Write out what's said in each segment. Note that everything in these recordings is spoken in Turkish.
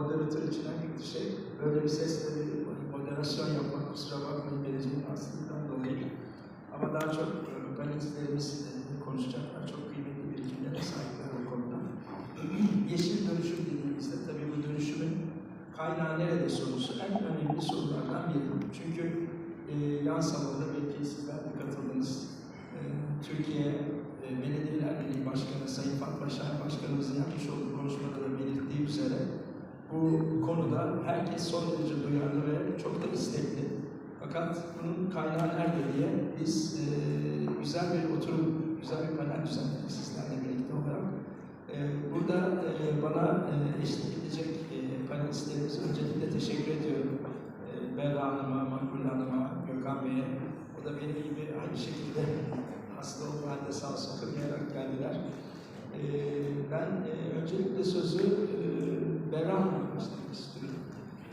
moderatör için en şey böyle bir sesle bir moderasyon yapmak. Kusura bakmayın vereceğim aslından dolayı. Ama daha çok panelistlerimiz e, konuşacaklar. Çok kıymetli birikimlere sahipler bu konuda. Yeşil dönüşüm dediğimizde tabii bu dönüşümün kaynağı nerede sorusu en önemli sorulardan biri. Çünkü e, yan salonda belki sizler de katıldınız. E, Türkiye e, Belediyeler Birliği Başkanı Sayın Fatma Şahin Başkanımızın yapmış olduğu konuşmada da belirttiği üzere bu konuda herkes son derece duyarlı ve çok da istekli. Fakat bunun kaynağı nerede diye biz e, güzel bir oturum, güzel bir panel düzenledik sizlerle birlikte olarak. E, burada e, bana e, eşlik edecek e, panelistlerimize öncelikle teşekkür ediyorum. E, Berra Hanım'a, Makbul Hanım'a, Gökhan Bey'e. O da benim gibi aynı şekilde hasta olduğu halde sağ olsun kırmayarak geldiler. E, ben e, öncelikle sözü e, Berra başlamak istiyorum.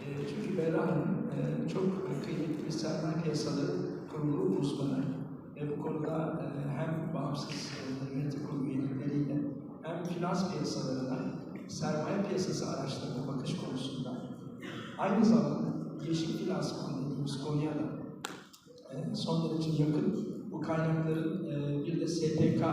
E, çünkü Berra Hanım e, çok kıymetli bir sermaye piyasaları kurulu uzmanı. Ve bu konuda e, hem bağımsız e, yönetim kurulu üyelikleriyle hem finans piyasalarına sermaye piyasası araçlarına bakış konusunda aynı zamanda yeşil finansman dediğimiz konuya da e, son derece yakın bu kaynakların e, bir de SPK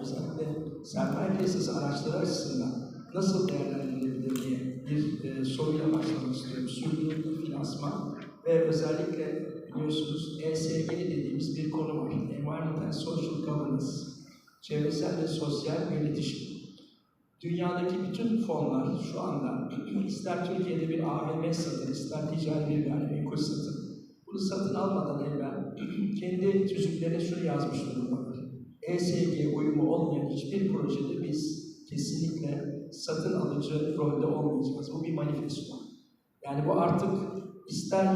özellikle sermaye piyasası araçları açısından nasıl değerlendirilebilir diye bir e, soruyla başlamak istiyorum. Sürdürülebilir finansman ve özellikle biliyorsunuz ESG dediğimiz bir konu var. Environment and Social Governance. Çevresel ve sosyal yönetişim. Dünyadaki bütün fonlar şu anda ister Türkiye'de bir AVM satın, ister ticari bir gayrimenkul satın. Bunu satın almadan evvel kendi tüzüklerine şunu yazmış durumdalar. ESG uyumu olmayan hiçbir projede biz kesinlikle satın alıcı rolde olmayacağız. Bu bir manifesto. Yani bu artık ister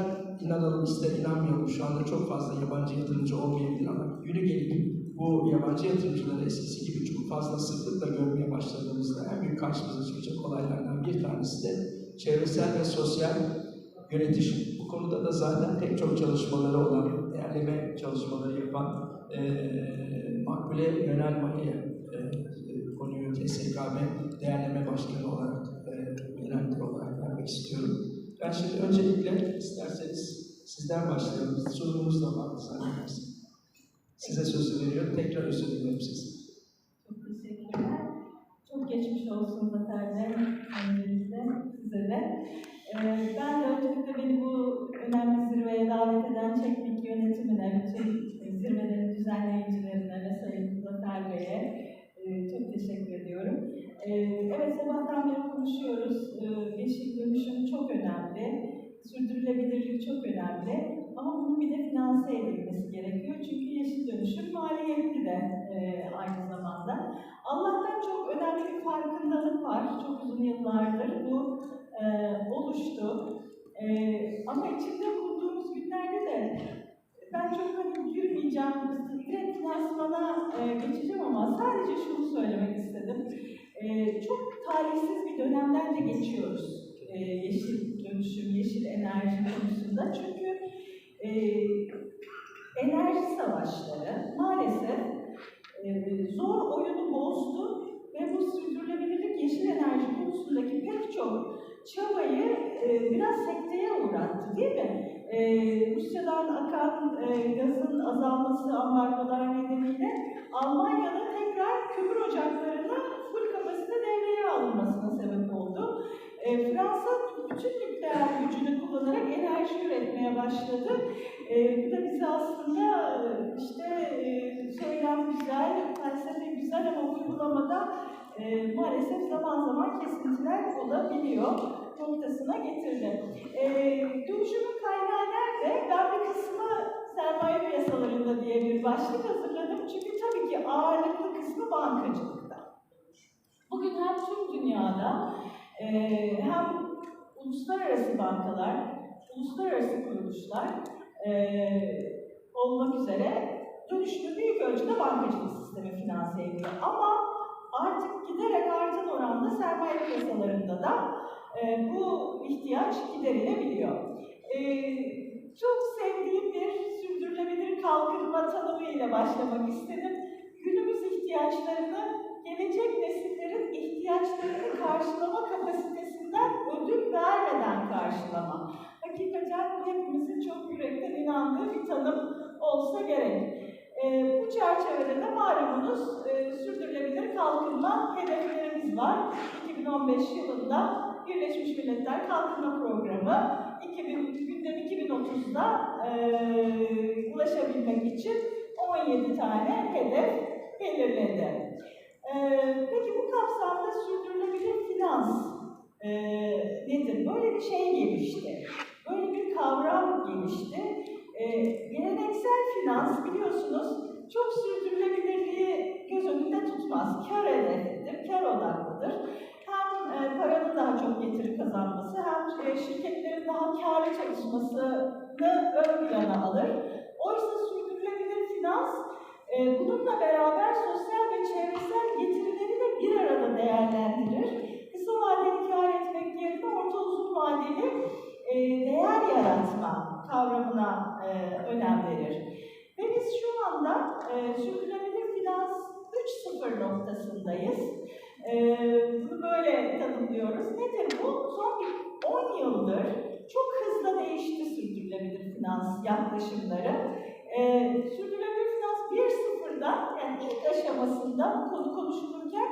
inanalım ister inanmayalım şu anda çok fazla yabancı yatırımcı olmayabilir ama günü gelip bu yabancı yatırımcıları eskisi gibi çok fazla sıklıkla görmeye başladığımızda en büyük karşımıza çıkacak olaylardan bir tanesi de çevresel ve sosyal yönetişim. Bu konuda da zaten pek çok çalışmaları olan, değerleme çalışmaları yapan e, Makbule Yönelmali'ye e, konuyu TSKB değerleme başkanı olarak e, genel olarak vermek istiyorum. Ben şimdi öncelikle isterseniz sizden başlayalım. Sunumumuz da vardı zannedersem. Size sözü veriyorum. Tekrar özür dilerim size. Çok teşekkürler. Çok geçmiş olsun Zafer Bey, de. Ee, ben de öncelikle Ee, evet, sabahtan beri konuşuyoruz. Ee, yeşil dönüşüm çok önemli. Sürdürülebilirlik çok önemli. Ama bunun bir de finanse edilmesi gerekiyor. Çünkü yeşil dönüşüm maliyetli de e, aynı zamanda. Allah'tan çok önemli bir farkındalık var. Çok uzun yıllardır bu e, oluştu. E, ama içinde bulunduğumuz günlerde de ben çok hani girmeyeceğim, direkt finansmana geçeceğim ama sadece şunu söylemek istedim. E, çok talihsiz bir dönemden de geçiyoruz. E, yeşil dönüşüm, yeşil enerji konusunda. Çünkü e, enerji savaşları maalesef e, zor oyunu bozdu ve bu sürdürülebilirlik yeşil enerji konusundaki pek çok çabayı e, biraz sekteye uğrattı değil mi? E, Rusya'dan akan e, gazın azalması ambargolar nedeniyle Almanya'da tekrar kömür ocaklarına devreye alınmasına sebep oldu. E, Fransa bütün nükleer gücünü kullanarak enerji üretmeye başladı. E, bu da bize aslında e, işte e, söylem güzel, felsefe güzel ama uygulamada e, maalesef zaman zaman kesintiler olabiliyor noktasına getirdi. E, dönüşümün kaynağı nerede? Ben bir kısmı sermaye piyasalarında diye bir başlık hazırladım. Çünkü tabii ki ağırlıklı kısmı bankacılıkta. Bugün hem tüm dünyada e, hem uluslararası bankalar, uluslararası kuruluşlar e, olmak üzere dönüşümü büyük ölçüde bankacılık sistemi finanse ediyor. Ama artık giderek artan oranda sermaye piyasalarında da e, bu ihtiyaç giderilebiliyor. E, çok sevdiğim bir sürdürülebilir kalkınma tanımıyla başlamak istedim. Günümüz karşılama kapasitesinden ödün vermeden karşılama. Hakikaten hepimizin çok yürekten inandığı bir tanım olsa gerek. E, bu çerçevede de malumunuz e, sürdürülebilir kalkınma hedeflerimiz var. 2015 yılında Birleşmiş Milletler Kalkınma Programı 2000, gündem 2030'da e, ulaşabilmek için 17 tane hedef belirledi. Ee, peki bu kapsamda sürdürülebilir finans e, nedir? Böyle bir şey gelişti. Böyle bir kavram gelişti. E, geleneksel finans biliyorsunuz çok sürdürülebilirliği göz önünde tutmaz. Kar hedefidir, kar odaklıdır. Hem e, paranın daha çok getiri kazanması hem e, şirketlerin daha karlı çalışmasını ön plana alır. Oysa sürdürülebilir finans bununla beraber sosyal ve çevresel getirileri de bir arada değerlendirir. Kısa vadeli kar etmek yerine orta uzun vadeli e, değer yaratma kavramına e, önem verir. Ve biz şu anda e, sürdürülebilir finans 3.0 noktasındayız. Bunu böyle tanımlıyoruz. Nedir bu? Son bir 10 yıldır çok hızlı değişti sürdürülebilir finans yaklaşımları. Sürdürülebilir finans 1.0'da yani ilk aşamasında bu konu konuşulurken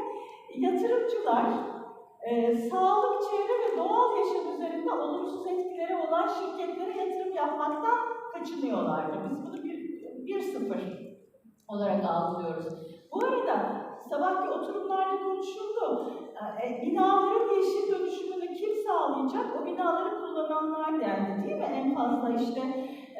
yatırımcılar e, sağlık, çevre ve doğal yaşam üzerinde olumsuz etkileri olan şirketlere yatırım yapmaktan kaçınıyorlardı. Biz bunu bir, bir sıfır olarak algılıyoruz. Bu arada sabahki oturumlarda konuşuldu. E, binaların yeşil dönüşümünü kim sağlayacak? O binaları kullananlar dendi değil mi? En fazla işte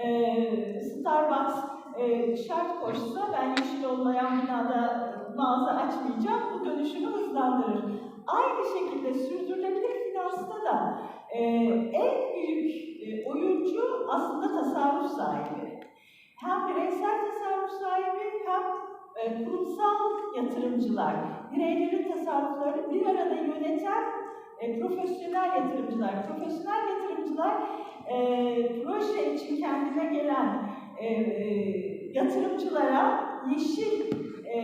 e, Starbucks e, şart koşsa ben yeşil olmayan binada mağaza açmayacağım. Bu dönüşümü hızlandırır. Aynı şekilde sürdürülebilir finansta da e, en büyük e, oyuncu aslında tasarruf sahibi. Hem bireysel tasarruf sahibi hem e, kurumsal yatırımcılar, bireylerin tasarruflarını bir arada yöneten e, profesyonel yatırımcılar. Profesyonel yatırımcılar e, proje için kendine gelen e, e, yatırımcılara yeşil e,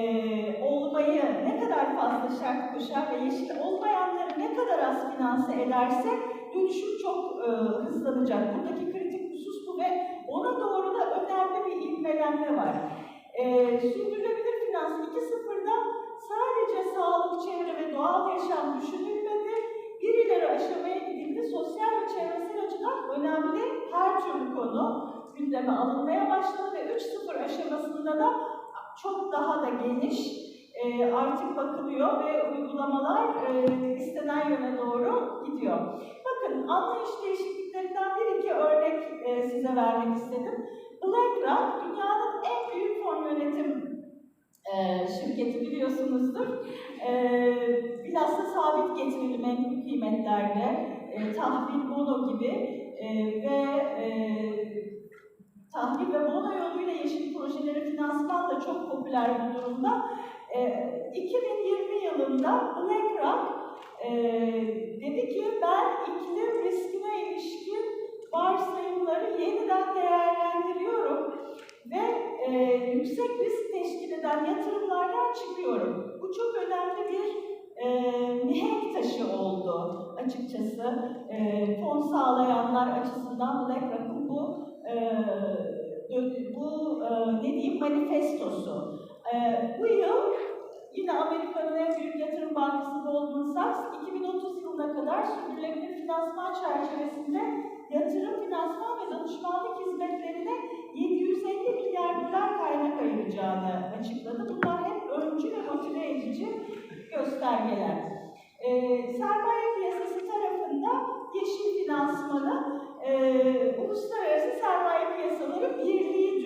olmayı ne kadar fazla şart koşar ve yeşil olmayanları ne kadar az finanse ederse dönüşüm çok e, hızlanacak. Buradaki kritik husus bu ve ona doğru da önemli bir ivmelenme var. E, sürdürülebilir finans 2.0'da sadece sağlık, çevre ve doğal yaşam düşünülmedi. Bir ileri aşamaya gidildi. Sosyal ve çevresel açıdan önemli her türlü konu gündeme alınmaya başladı ve 3.0 aşamasında da çok daha da geniş e, artık bakılıyor ve uygulamalar e, istenen yöne doğru gidiyor. Bakın anlayış değişikliklerinden bir iki örnek e, size vermek istedim. BlackRock dünyanın en büyük fon yönetim e, şirketi biliyorsunuzdur. E, bilhassa sabit getirili menkul kıymetlerde e, tahvil bono gibi e, ve e, tahvil ve bono yoluyla yeşil projeleri finansman da çok popüler bir durumda. E, 2020 yılında BlackRock e, dedi ki ben iklim riskine ilişkin varsayımları yeniden değerlendiriyorum ve e, yüksek risk teşkil eden yatırımlardan çıkıyorum. Bu çok önemli bir e, mihenk taşı oldu açıkçası. E, fon sağlayanlar açısından BlackRock'ın bu e, bu e, ne diyeyim manifestosu. E, bu yıl yine Amerika'nın en büyük yatırım bankası Goldman Sachs 2030 yılına kadar sürdürülebilir finansman çerçevesinde yatırım, finansman ve danışmanlık hizmetlerine 750 milyar dolar kaynak ayıracağını açıkladı. Bunlar hep öncü ve motive edici göstergeler. E, sermaye piyasası tarafında yeşil finansmanı e, uluslararası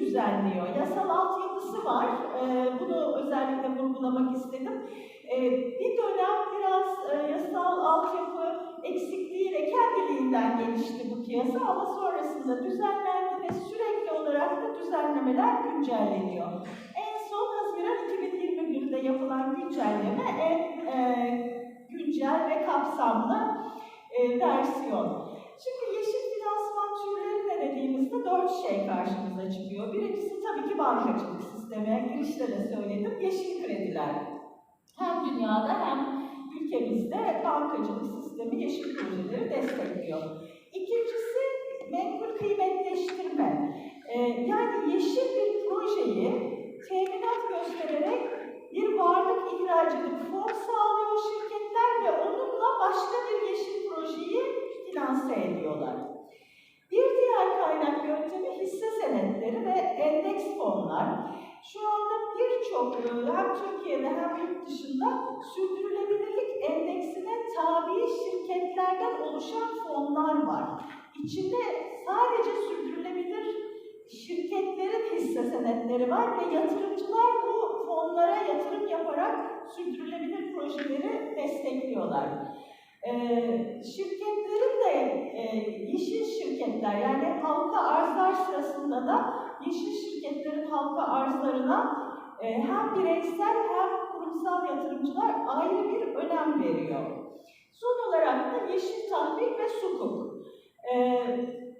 düzenliyor. Yasal altyapısı var. E, bunu özellikle vurgulamak istedim. E, bir dönem biraz e, yasal altyapı eksikliğiyle kendiliğinden gelişti bu piyasa ama sonrasında düzenlendi ve sürekli olarak da düzenlemeler güncelleniyor. En son Haziran 2021'de yapılan güncelleme en e, güncel ve kapsamlı e, versiyon. Şimdi yeşil finansman dört şey karşımıza çıkıyor. Birincisi tabii ki bankacılık sistemi. Girişte de söyledim. Yeşil krediler. Hem dünyada hem ülkemizde bankacılık sistemi yeşil projeleri destekliyor. İkincisi menkul kıymetleştirme. Ee, yani yeşil bir proje projeyi teminat göstererek bir varlık ihracını fon sağlıyor şirketler ve onunla başka bir yeşil projeyi finanse ediyorlar. Kaynak yöntemi hisse senetleri ve endeks fonlar. Şu anda birçok hem Türkiye'de hem yurt dışında sürdürülebilirlik endeksine tabi şirketlerden oluşan fonlar var. İçinde sadece sürdürülebilir şirketlerin hisse senetleri var ve yatırımcılar bu fonlara yatırım yaparak sürdürülebilir projeleri destekliyorlar. Ee, şirketlerin de e, yeşil şirketler yani halka arzlar sırasında da yeşil şirketlerin halka arzlarına e, hem bireysel hem kurumsal yatırımcılar ayrı bir önem veriyor. Son olarak da yeşil tahvil ve sukuk. E,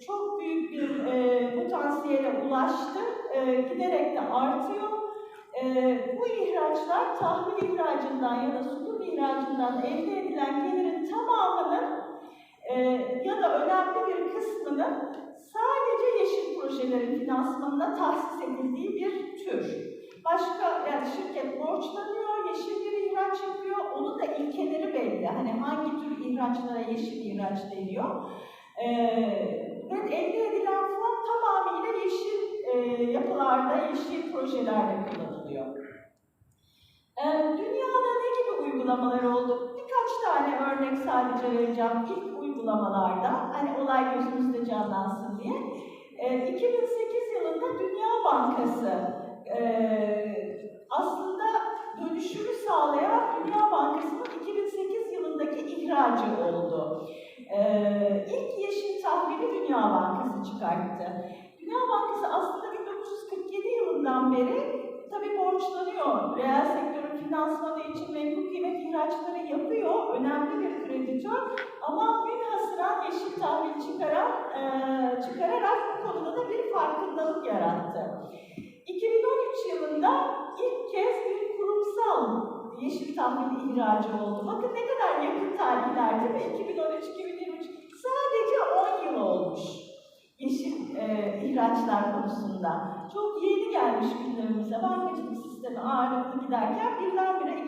çok büyük bir e, potansiyele ulaştı, e, giderek de artıyor. E, bu ihraçlar tahvil ihracından ya da sukuk ihracından elde edilen gelirin tamamının e, ya da önemli bir kısmının sadece yeşil projelerin finansmanına tahsis edildiği bir tür. Başka yani şirket borçlanıyor, yeşil bir ihraç yapıyor. Onun da ilkeleri belli. Hani hangi tür ihraçlara yeşil ihraç deniyor. Ee, ve elde edilen fon tamamıyla yeşil e, yapılarda, yeşil projelerde kullanılıyor. Ee, dünyada ne gibi uygulamalar oldu? Birkaç tane örnek sadece vereceğim ilk uygulamalarda. Hani olay gözümüzde canlansın diye. Ee, 2008 yılında Dünya Bankası e, aslında dönüşümü sağlayan Dünya Bankası'nın 2008 yılındaki ihracı oldu. Ee, ilk yeşil tahvili Dünya Bankası çıkarttı. Dünya Bankası aslında 1947 yılından beri tabii borçlanıyor. Reel sektörün finansmanı için ihraçları yapıyor. Önemli bir kreditör. Ama münhasıran yeşil tahvil çıkaran, e, çıkararak bu konuda da bir farkındalık yarattı. 2013 yılında ilk kez bir kurumsal yeşil tahvil ihracı oldu. Bakın ne kadar yakın tarihlerde ve 2013-2023 sadece 10 yıl olmuş yeşil e, ihraçlar konusunda. Çok yeni gelmiş gündemimize bankacılık sistemi ağırlıklı giderken birdenbire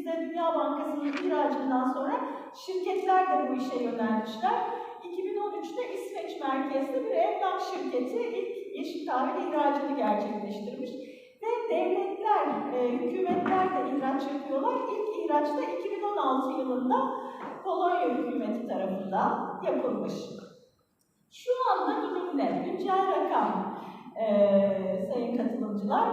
2008'de Dünya Bankası'nın ihracından sonra şirketler de bu işe yönelmişler. 2013'te İsveç merkezli bir emlak şirketi ilk yeşil tahvil ihracını gerçekleştirmiş. Ve devletler, e, hükümetler de ihraç yapıyorlar. İlk ihraç da 2016 yılında Polonya hükümeti tarafından yapılmış. Şu anda durum ne? Güncel rakam e, sayın katılımcılar.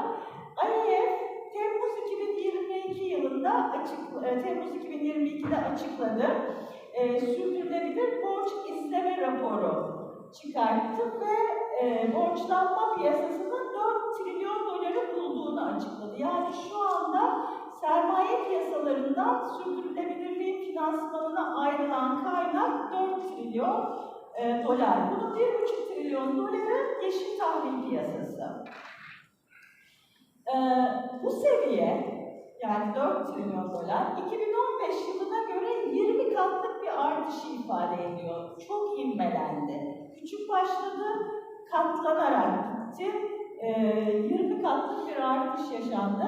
IMF Temmuz 2022 yılında açık, e, Temmuz 2022'de açıkladı. E, sürdürülebilir borç izleme raporu çıkarttı ve e, borçlanma piyasasının 4 trilyon doları bulduğunu açıkladı. Yani şu anda sermaye piyasalarından sürdürülebilirliğin finansmanına ayrılan kaynak 4 trilyon e, dolar. Bunun 1,5 trilyon doları yeşil tahvil piyasası. E, bu seviye yani 4 trilyon dolar 2015 yılına göre 20 katlık bir artışı ifade ediyor. Çok ivmelendi. Küçük başladı, katlanarak gitti. E, 20 katlık bir artış yaşandı.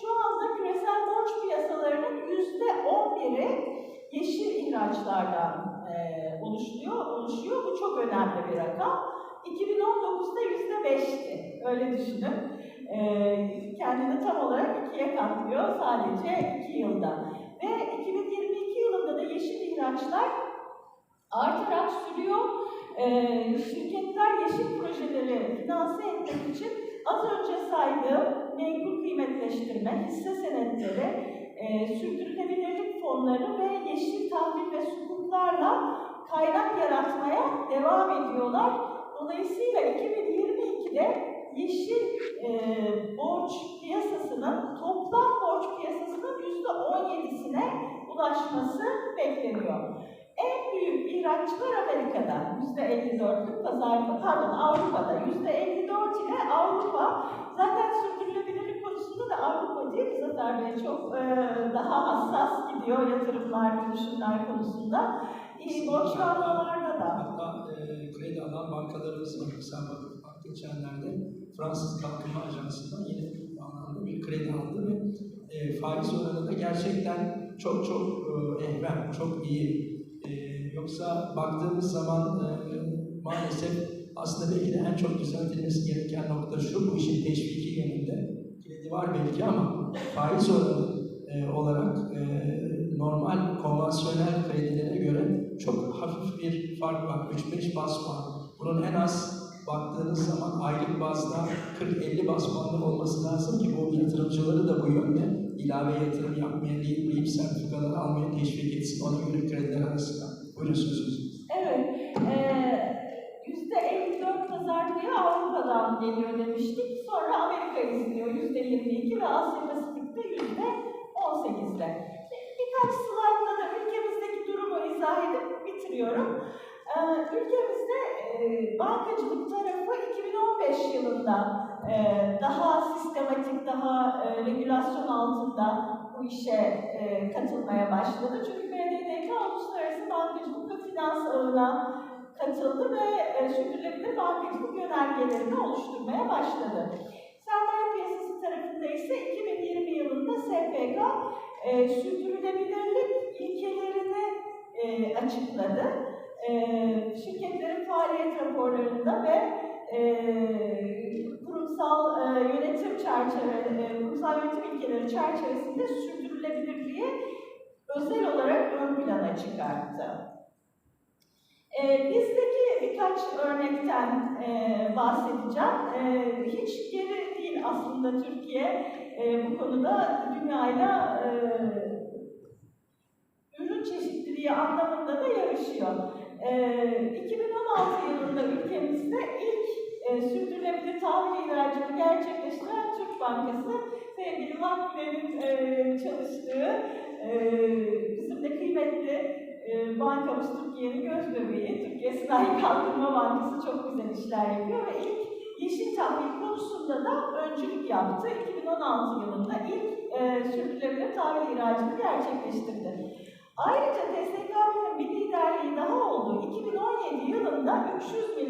Şu anda küresel borç piyasalarının %11'i yeşil ihraçlardan e, oluşuyor, oluşuyor. Bu çok önemli bir rakam. 2019'da %5'ti. Öyle düşünün. E, kendini tam olarak ikiye katlıyor sadece iki yılda. Ve 2022 yılında da yeşil ihraçlar artarak sürüyor. E, şirketler yeşil projeleri finanse etmek için az önce saydığım menkul kıymetleştirme, hisse senetleri, e, sürdürülebilirlik fonları ve yeşil tahvil ve sukuklarla kaynak yaratmaya devam ediyorlar. Dolayısıyla 2022'de yeşil e, borç piyasasının toplam borç piyasasının %17'sine ulaşması bekleniyor. En büyük ihraççılar Amerika'da %54'lük pazar, pardon Avrupa'da %54 ile Avrupa zaten sürdürülebilirlik konusunda da Avrupa değil mi Zafer Bey çok e, daha hassas gidiyor yatırımlar, dönüşümler konusunda. E, borçlanmalarda da. Hatta e, kredi alan bankalarımız var. Mesela bank, geçenlerde Fransız Kalkınma Ajansı'ndan bu anlamda bir kredi aldı ve e, faiz oranı da gerçekten çok çok e, ehven, çok iyi. E, yoksa baktığımız zaman e, maalesef aslında belki de en çok düzeltilmesi gereken nokta şu, bu işin teşviki yönünde. Kredi var belki ama faiz oranı e, olarak e, normal konvansiyonel kredilere göre çok hafif bir fark var. 3-5 bas puan. Bunun en az baktığınız zaman aylık bazda 40-50 bas puanlı olması lazım ki bu yatırımcıları da bu yönde ilave yatırım yapmaya değil, bu sertifikaları almaya teşvik etsin. Ona göre krediler arasında. Buyurun sözünüz. Evet, yüzde 54 pazar payı Avrupa'dan geliyor demiştik. Sonra Amerika izliyor yüzde 22 ve Asya Pasifik'te yüzde 18'de. Birkaç slaytla da ülkemizdeki durumu izah edip bitiriyorum. Ee, ülkemizde e, bankacılık tarafı 2015 yılında e, daha sistematik, daha e, regülasyon altında bu işe katılmaya başladı. Çünkü BDDK uluslararası bankacılık ve finans ağına katıldı ve sürdürülebilir bankacılık yönergelerini oluşturmaya başladı. Sermaye piyasası tarafında ise 2020 yılında SPK sürdürülebilirlik ilkelerini açıkladı. E, şirketlerin faaliyet raporlarında ve e, kurumsal e, yönetim çerçeve, e, kurumsal yönetim ilkeleri çerçevesinde sürdürülebilirliği özel olarak ön plana çıkarttı. E, bizdeki birkaç örnekten e, bahsedeceğim. E, hiç geri değil aslında Türkiye e, bu konuda dünyayla e, ürün çeşitliliği anlamında da yarışıyor. E, 2016 yılında ülkemizde ilk e, sürdürülebilir tahvil ihracını gerçekleştiren Türk Bankası sevgili Makbule'nin e, çalıştığı e, bizim de kıymetli e, bankamız Türkiye'nin göz bebeği. Türkiye Sanayi Kalkınma Bankası çok güzel işler yapıyor ve ilk yeşil tahvil konusunda da öncülük yaptı. 2016 yılında ilk e, sürdürülebilir tahvil ihracını gerçekleştirdi. Ayrıca TSKB'nin bir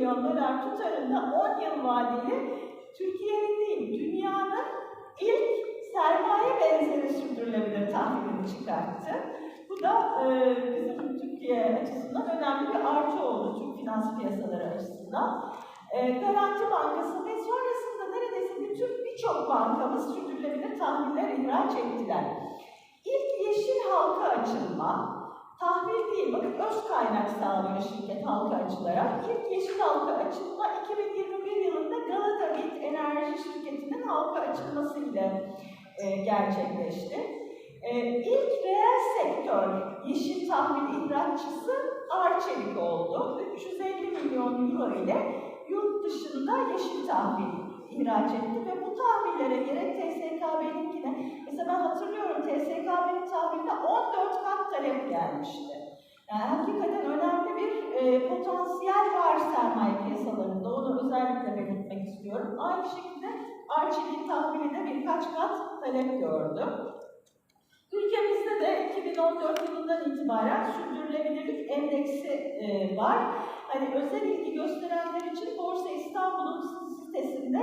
milyon dolar tutarında 10 yıl vadeli Türkiye'nin değil, dünyanın ilk sermaye benzeri sürdürülebilir tahvilini çıkarttı. Bu da e, bizim Türkiye açısından önemli bir artı oldu Türk finans piyasaları açısından. E, Garanti Bankası ve sonrasında neredeyse bütün birçok bankamız sürdürülebilir tahviller ihraç ettiler. İlk yeşil halka açılma, tahvil değil, bakın öz kaynak sağlıyor şirket halka açılarak. İlk yeşil halka açılma 2021 yılında Galata Wind Enerji Şirketi'nin halka açılması ile e, gerçekleşti. E, ilk reel sektör yeşil tahvil ihraççısı Arçelik oldu. 350 milyon euro ile yurt dışında yeşil tahvil ihraç etti ve bu tahvillere gerek TSKB'ninkine, mesela ben hatırlıyorum TSKB'nin tahviline 14 kat talep gelmişti. Yani hakikaten önemli bir e, potansiyel var sermaye piyasalarında. Onu özellikle belirtmek istiyorum. Aynı şekilde Arçelik'in tahvili de birkaç kat talep gördü. Ülkemizde de 2014 yılından itibaren sürdürülebilirlik endeksi e, var. Hani özel ilgi gösterenler için Borsa İstanbul'un sitesinde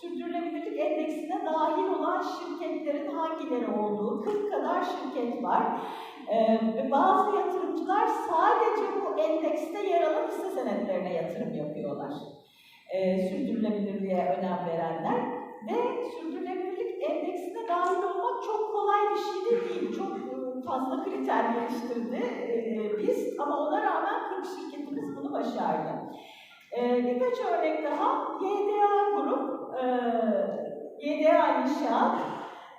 sürdürülebilirlik endeksine dahil olan şirketlerin hangileri olduğu 40 kadar şirket var. Ee, bazı yatırımcılar sadece bu endekste yer alan hisse senetlerine yatırım yapıyorlar. Ee, sürdürülebilirliğe önem verenler ve sürdürülebilirlik endeksine dahil olmak çok kolay bir şey de değil. Çok e, fazla kriter geliştirdi e, biz ama ona rağmen 40 şirketimiz bunu başardı. Ee, birkaç örnek daha. YDA Grup, e, YDA İnşaat,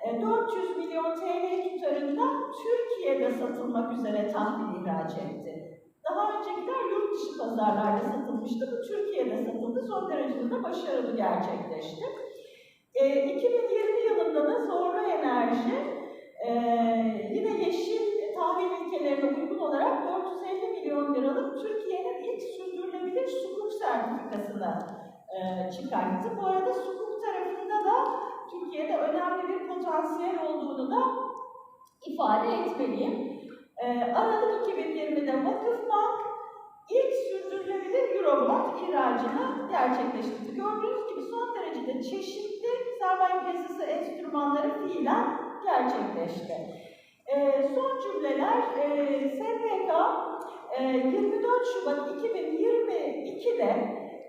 e, 400 milyon TL tutarında Türkiye'de satılmak üzere tahvil ihraç etti. Daha öncekiler yurt dışı pazarlarda satılmıştı. Bu Türkiye'de satıldı. Son derece de başarılı gerçekleşti. E, 2020 yılında da Zorlu Enerji e, yine yeşil tahvil ilkelerine uygun olarak 450 milyon liralık Türkiye'nin ilk sürdürülebilir sukuk sertifikasını e, çıkarttı. Bu arada sukuk tarafında da Türkiye'de önemli bir potansiyel olduğunu da ifade etmeliyim. E, Aralık 2020'de Vakıfbank ilk sürdürülebilir Eurobond ihracını gerçekleştirdi. Gördüğünüz gibi son derecede çeşitli sermaye piyasası enstrümanları fiilen gerçekleşti. Ee, son cümleler, e, SPK e, 24 Şubat 2022'de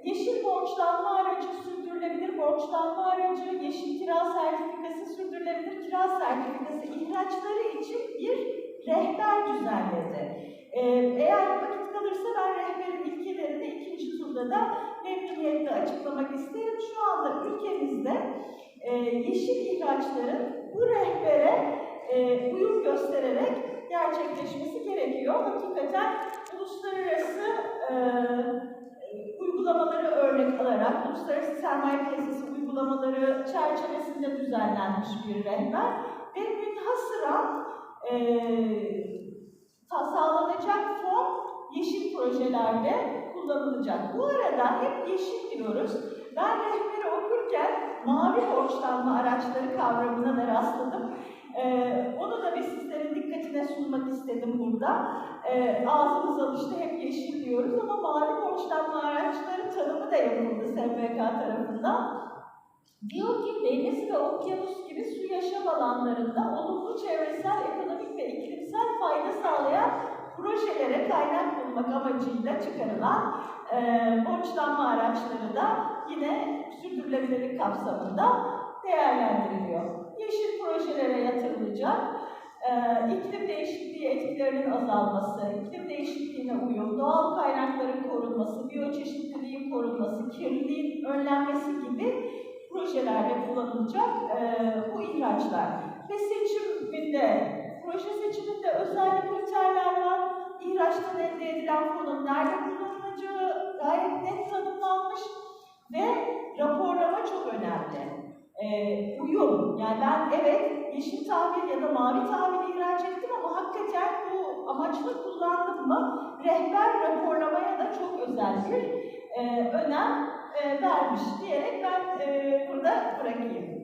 yeşil borçlanma aracı, sürdürülebilir borçlanma aracı, yeşil kira sertifikası, sürdürülebilir kira sertifikası ihraçları için bir rehber düzenledi. Ee, eğer vakit kalırsa ben rehberin ilkelerini ikinci turda da memnuniyetle açıklamak isterim. Şu anda ülkemizde e, yeşil ihraçların bu rehbere e, uyum göstererek gerçekleşmesi gerekiyor. Hakikaten uluslararası e, uygulamaları örnek alarak, uluslararası sermaye piyasası uygulamaları çerçevesinde düzenlenmiş bir rehber ve münhasıran e, ta- sağlanacak fon yeşil projelerde kullanılacak. Bu arada hep yeşil diyoruz. Ben rehberi okurken mavi borçlanma araçları kavramına da rastladım. Ee, onu da bir sizlerin dikkatine sunmak istedim burada. Ee, ağzımız alıştı hep yeşil diyoruz ama mavi borçlanma araçları tanımı da yapıldı SPK tarafından. Diyor ki deniz ve okyanus gibi su yaşam alanlarında olumlu çevresel, ekonomik ve iklimsel fayda sağlayan projelere kaynak bulmak amacıyla çıkarılan e, borçlanma araçları da yine sürdürülebilirlik kapsamında değerlendiriliyor. Yeşil projelere yatırılacak, e, iklim değişikliği etkilerinin azalması, iklim değişikliğine uyum, doğal kaynakların korunması, biyoçeşitliliğin korunması, kirliliğin önlenmesi gibi projelerde kullanılacak e, bu ihraçlar. Ve seçiminde, proje seçiminde özel kriterler var. İhraçtan elde edilen fonun nerede kullanılacağı gayet net tanımlanmış ve raporlama çok önemli. E, uyum, yani ben evet yeşil tahvil ya da mavi tahvil ihraç ettim ama hakikaten bu amaçla kullandım mı rehber raporlamaya da çok özel bir e, önem e, vermiş diyerek ben e, burada bırakayım.